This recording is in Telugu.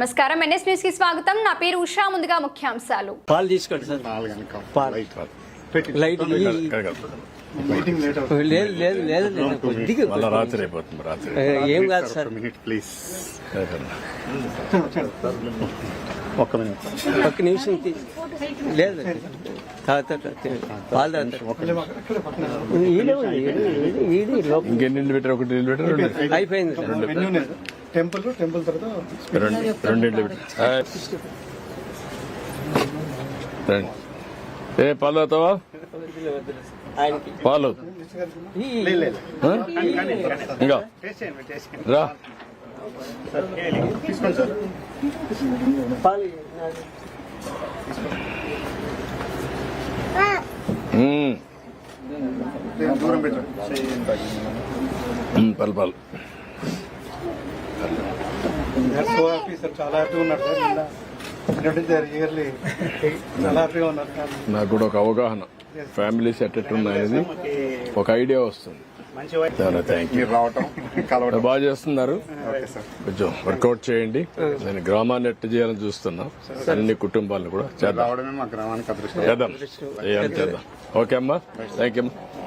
నమస్కారం. ఎన్ఎస్ న్యూస్కి స్వాగతం. నా పేరు ఉషా. ముందుగా ముఖ్యాంశాలు. పాలు తీసుకోండి సార్. లైట్ లేదు లేదు లేదు కొద్దిగా రాత్రి అయిపోతుంది రాత్రి. ఏ, కాదు సార్. Minute please. ఒక్క మినిట్. ఒక్క నిమిషం తీ- లేదు. ఇంకెన్ని పెట్టారు? ఒకటి పెట్టారు? అయిపోయింది టెంపుల్ టెంపుల్ తర్వాత పెట్టారు. ఏ పాలు అవుతావా పాలు? ఇంకా. రా. పాలు. దూరం పెట్టండి పాలు. పాలు నాకు కూడా ఒక అవగాహన. ఫ్యామిలీస్ ఎట్టెట్టు ఉన్నాయనేది ఒక ఐడియా వస్తుంది. చాలా థ్యాంక్ యూ మీరు రావటం కలవటం. బాగా చేస్తున్నారు. Okay sir. కొంచెం వర్కౌట్ చేయండి. నేను గ్రామాన్ని ఎట్ట చేయాలని చూస్తున్నా. అన్ని కుటుంబాలను కూడా చేద్దాం. రావడమే మా గ్రామానికి అదృష్టం. చేద్దాం. ఓకే అమ్మా. Thank you